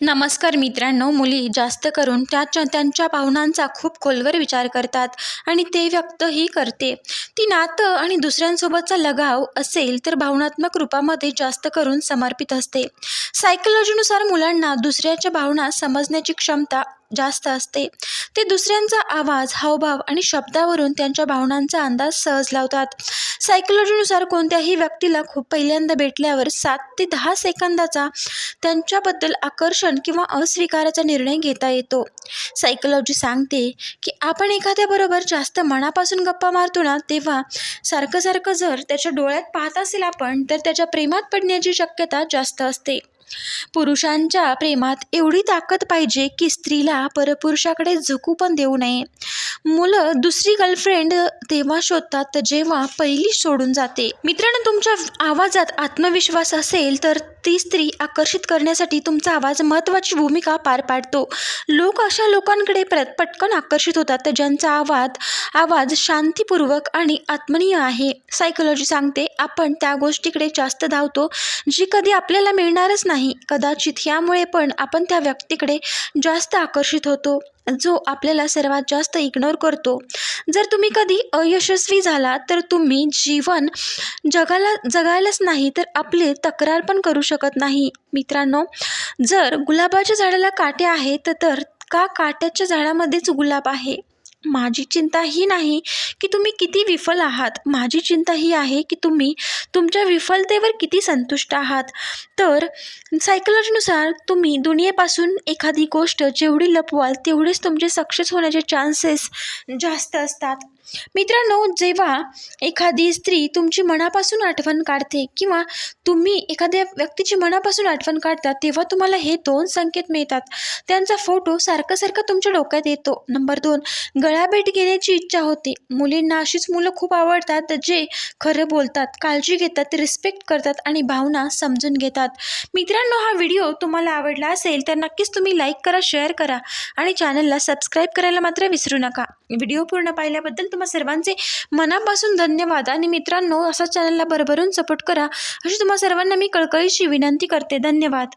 नमस्कार मित्रांनो मुली जास्त करून त्याच्या त्यांच्या भावनांचा खूप खोलवर विचार करतात आणि ते व्यक्तही करते. ती नातं आणि दुसऱ्यांसोबतचा लगाव असेल तर भावनात्मक रूपामध्ये जास्त करून समर्पित असते. सायकोलॉजीनुसार मुलांना दुसऱ्याच्या भावना समजण्याची क्षमता जास्त असते. ते दुसऱ्यांचा आवाज हावभाव आणि शब्दावरून त्यांच्या भावनांचा अंदाज सहज लावतात. सायकोलॉजीनुसार कोणत्याही व्यक्तीला खूप पहिल्यांदा भेटल्यावर सात ते दहा सेकंदाचा त्यांच्याबद्दल आकर्षण किंवा अस्वीकाराचा निर्णय घेता येतो. सायकोलॉजी सांगते की आपण एखाद्याबरोबर जास्त मनापासून गप्पा मारतो ना तेव्हा सारखं सारखं जर त्याच्या डोळ्यात पाहत असेल आपण तर त्याच्या प्रेमात पडण्याची शक्यता जास्त असते. पुरुषांच्या प्रेमात एवढी ताकद पाहिजे की स्त्रीला परपुरुषाकडे झुकू पण देऊ नये. मुलं दुसरी गर्लफ्रेंड तेव्हा शोधतात जेव्हा पहिली सोडून जाते. मित्रांनो तुमच्या आवाजात आत्मविश्वास असेल तर ती स्त्री आकर्षित करण्यासाठी तुमचा आवाज महत्त्वाची भूमिका पार पाडतो. लोक अशा लोकांकडे प्र पटकन आकर्षित होतात तर ज्यांचा आवाज आवाज शांतीपूर्वक आणि आत्मनीय आहे. सायकोलॉजी सांगते आपण त्या गोष्टीकडे जास्त धावतो जी कधी आपल्याला मिळणारच नाही. कदाचित यामुळे पण आपण त्या व्यक्तीकडे जास्त आकर्षित होतो जो आपल्याला सर्वात जास्त इग्नोर करतो. जर तुम्ही कधी अयशस्वी झाला तर तुम्ही जीवन जगाला जगायलाच नाही तर आपली तक्रार पण करू शकत नाही. मित्रांनो जर गुलाबाच्या झाडाला काटे आहेत तर का काट्याच्या झाडामध्येच गुलाब आहे? माझी चिंता ही नाही की तुम्ही किती विफल आहात? माझी चिंता ही आहे की तुम्ही तुमच्या विफलतेवर किती संतुष्ट आहात? तर सायकोलॉजीनुसार तुम्ही दुनियेपासून एखादी गोष्ट जेवढी लपवाल तेवढेच तुमचे सक्सेस होण्याचे चान्सेस जास्त असतात. मित्रांनो जेव्हा एखादी स्त्री तुमची मनापासून आठवण काढते किंवा तुम्ही एखाद्या व्यक्तीची मनापासून आठवण काढता तेव्हा तुम्हाला हे दोन संकेत मिळतात. त्यांचा फोटो सारखं सारखं तुमच्या डोक्यात येतो. नंबर दोन गळाभेट घेण्याची इच्छा होते. मुलींना अशीच मुलं खूप आवडतात जे खरं बोलतात काळजी घेतात रिस्पेक्ट करतात आणि भावना समजून घेतात. मित्रांनो हा व्हिडिओ तुम्हाला आवडला असेल तर नक्कीच तुम्ही लाईक करा शेअर करा आणि चॅनलला सबस्क्राईब करायला मात्र विसरू नका. व्हिडिओ पूर्ण पाहिल्याबद्दल तुम्हा सर्वांचे मनापासून धन्यवाद. आणि मित्रांनो असा चॅनलला भरभरून सपोर्ट करा. अशी तुम्हा सर्वांना मी कळकळीशी विनंती करते. धन्यवाद.